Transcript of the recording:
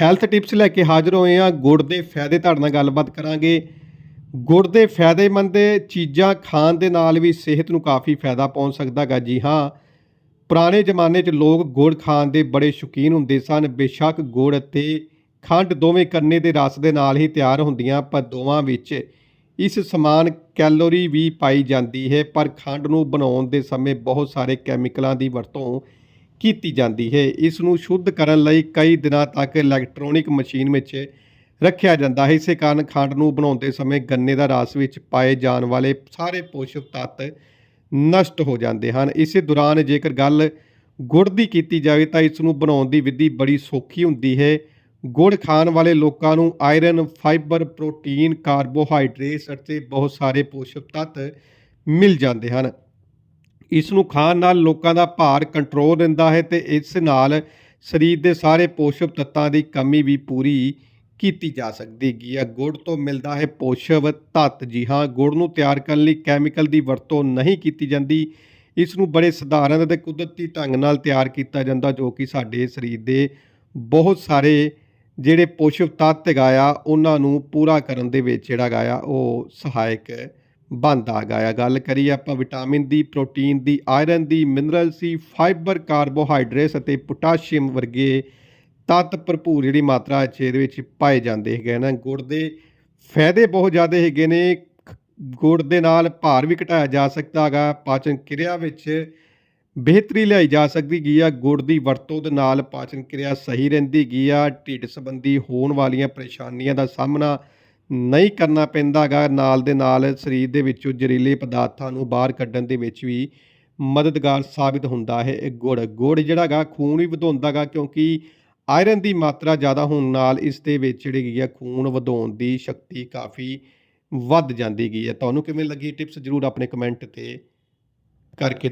Health tips ਲੈ ਕੇ ਹਾਜ਼ਰ ਹੋਏ ਹਾਂ। ਗੁੜ ਦੇ ਫਾਇਦੇ ਤੁਹਾਡੇ ਨਾਲ ਗੱਲਬਾਤ ਕਰਾਂਗੇ। ਗੁੜ ਦੇ ਫਾਇਦੇਮੰਦ ਚੀਜ਼ਾਂ ਖਾਣ ਦੇ ਨਾਲ ਵੀ ਸਿਹਤ ਨੂੰ ਕਾਫੀ ਫਾਇਦਾ ਪਹੁੰਚ ਸਕਦਾ ਗਾ ਜੀ, ਹਾਂ। ਪੁਰਾਣੇ ਜ਼ਮਾਨੇ 'ਚ ਲੋਕ ਗੁੜ ਖਾਣ ਦੇ ਬੜੇ ਸ਼ੌਕੀਨ ਹੁੰਦੇ ਸਨ। ਬੇਸ਼ੱਕ ਗੁੜ ਅਤੇ ਖੰਡ ਦੋਵੇਂ ਕੰਨੇ ਦੇ ਰਸ ਦੇ ਨਾਲ ਹੀ ਤਿਆਰ ਹੁੰਦੀਆਂ, ਪਰ ਦੋਵਾਂ ਵਿੱਚ ਇਸ ਸਮਾਨ ਕੈਲੋਰੀ ਵੀ ਪਾਈ ਜਾਂਦੀ ਹੈ। ਪਰ ਖੰਡ ਨੂੰ ਬਣਾਉਣ ਦੇ ਸਮੇਂ ਬਹੁਤ ਸਾਰੇ ਕੈਮੀਕਲਾਂ ਦੀ ਵਰਤੋਂ ਕੀਤੀ ਜਾਂਦੀ ਹੈ। ਇਸ ਨੂੰ ਸ਼ੁੱਧ ਕਰਨ ਲਈ ਕਈ ਦਿਨਾਂ ਤੱਕ ਇਲੈਕਟ੍ਰੋਨਿਕ ਮਸ਼ੀਨ ਵਿੱਚ ਰੱਖਿਆ ਜਾਂਦਾ ਹੈ। ਇਸੇ ਕਾਰਨ ਖੰਡ ਨੂੰ ਬਣਾਉਂਦੇ ਸਮੇਂ ਗੰਨੇ ਦਾ ਰਸ ਵਿੱਚ ਪਾਏ ਜਾਣ ਵਾਲੇ ਸਾਰੇ ਪੋਸ਼ਕ ਤੱਤ ਨਸ਼ਟ ਹੋ ਜਾਂਦੇ ਹਨ। ਇਸੇ ਦੌਰਾਨ ਜੇਕਰ ਗੱਲ ਗੁੜ ਦੀ ਕੀਤੀ ਜਾਵੇ ਤਾਂ ਇਸ ਨੂੰ ਬਣਾਉਣ ਦੀ ਵਿਧੀ ਬੜੀ ਸੌਖੀ ਹੁੰਦੀ ਹੈ। ਗੁੜ ਖਾਣ ਵਾਲੇ ਲੋਕਾਂ ਨੂੰ ਆਇਰਨ, ਫਾਈਬਰ, ਪ੍ਰੋਟੀਨ, ਕਾਰਬੋਹਾਈਡਰੇਟਸ ਅਤੇ ਬਹੁਤ ਸਾਰੇ ਪੋਸ਼ਕ ਤੱਤ ਮਿਲ ਜਾਂਦੇ ਹਨ। ਇਸ ਨੂੰ ਖਾਣ ਨਾਲ ਲੋਕਾਂ ਦਾ ਭਾਰ ਕੰਟਰੋਲ ਰਹਿੰਦਾ ਹੈ ਤੇ ਇਸ ਨਾਲ ਸਰੀਰ ਦੇ ਸਾਰੇ ਪੋਸ਼ਕ ਤੱਤਾਂ ਦੀ ਕਮੀ ਵੀ ਪੂਰੀ ਕੀਤੀ ਜਾ ਸਕਦੀ ਹੈਗੀ ਹੈ ਗੁੜ ਤੋਂ ਮਿਲਦਾ ਹੈ ਪੋਸ਼ਕ ਤੱਤ ਜੀ ਹਾਂ, ਗੁੜ ਨੂੰ ਤਿਆਰ ਕਰਨ ਲਈ ਕੈਮੀਕਲ ਦੀ ਵਰਤੋਂ ਨਹੀਂ ਕੀਤੀ ਜਾਂਦੀ। ਇਸ ਨੂੰ ਬੜੇ ਸਧਾਰਨ ਅਤੇ ਕੁਦਰਤੀ ਢੰਗ ਨਾਲ ਤਿਆਰ ਕੀਤਾ ਜਾਂਦਾ, ਜੋ ਕਿ ਸਾਡੇ ਸਰੀਰ ਦੇ ਬਹੁਤ ਸਾਰੇ ਜਿਹੜੇ ਪੋਸ਼ਕ ਤੱਤ ਹੈਗਾ ਆ, ਉਹਨਾਂ ਨੂੰ ਪੂਰਾ ਕਰਨ ਦੇ ਵਿੱਚ ਜਿਹੜਾ ਹੈਗਾ ਆ, ਉਹ ਸਹਾਇਕ ਬਣਦਾ ਗਾ ਆ। ਗੱਲ ਕਰੀਏ ਆਪਾਂ ਵਿਟਾਮਿਨ ਦੀ ਪ੍ਰੋਟੀਨ ਦੀ ਆਇਰਨ ਦੀ ਮਿਨਰਲ ਸੀ ਫਾਈਬਰ, ਕਾਰਬੋਹਾਈਡਰੇਟਸ ਅਤੇ ਪੋਟਾਸ਼ੀਅਮ ਵਰਗੇ ਤੱਤ ਭਰਪੂਰ ਜਿਹੜੀ ਮਾਤਰਾ 'ਚ ਇਹਦੇ ਵਿੱਚ ਪਾਏ ਜਾਂਦੇ ਹੈਗੇ ਨਾ। ਗੁੜ ਦੇ ਫਾਇਦੇ ਬਹੁਤ ਜ਼ਿਆਦਾ ਹੈਗੇ ਨੇ। ਗੁੜ ਦੇ ਨਾਲ ਭਾਰ ਵੀ ਘਟਾਇਆ ਜਾ ਸਕਦਾ ਹੈਗਾ। ਪਾਚਨ ਕਿਰਿਆ ਵਿੱਚ ਬਿਹਤਰੀ ਲਿਆਈ ਜਾ ਸਕਦੀ ਗਈ ਆ। ਗੁੜ ਦੀ ਵਰਤੋਂ ਦੇ ਨਾਲ ਪਾਚਨ ਕਿਰਿਆ ਸਹੀ ਰਹਿੰਦੀ ਗਈ ਆ। ਢਿੱਡ ਸੰਬੰਧੀ ਹੋਣ ਵਾਲੀਆਂ ਪਰੇਸ਼ਾਨੀਆਂ ਦਾ ਸਾਹਮਣਾ ਨਹੀਂ ਕਰਨਾ ਪੈਂਦਾ ਗਾ ਨਾਲ ਦੇ ਨਾਲ ਸਰੀਰ ਦੇ ਵਿੱਚੋਂ ਜ਼ਹਿਰੀਲੇ ਪਦਾਰਥਾਂ ਨੂੰ ਬਾਹਰ ਕੱਢਣ ਦੇ ਵਿੱਚ ਵੀ ਮਦਦਗਾਰ ਸਾਬਿਤ ਹੁੰਦਾ ਹੈ ਇਹ ਗੁੜ। ਗੁੜ ਜਿਹੜਾ ਗਾ ਖੂਨ ਵੀ ਵਧਾਉਂਦਾ ਗਾ ਕਿਉਂਕਿ ਆਇਰਨ ਦੀ ਮਾਤਰਾ ਜ਼ਿਆਦਾ ਹੋਣ ਨਾਲ ਇਸ ਦੇ ਵਿੱਚ ਜਿਹੜੀ ਗਈ ਆ ਖੂਨ ਵਧਾਉਣ ਦੀ ਸ਼ਕਤੀ ਕਾਫੀ ਵੱਧ ਜਾਂਦੀ ਗਈ ਹੈ। ਤੁਹਾਨੂੰ ਕਿਵੇਂ ਲੱਗੀ ਟਿਪਸ? ਜਰੂਰ ਆਪਣੇ ਕਮੈਂਟ ਤੇ ਕਰਕੇ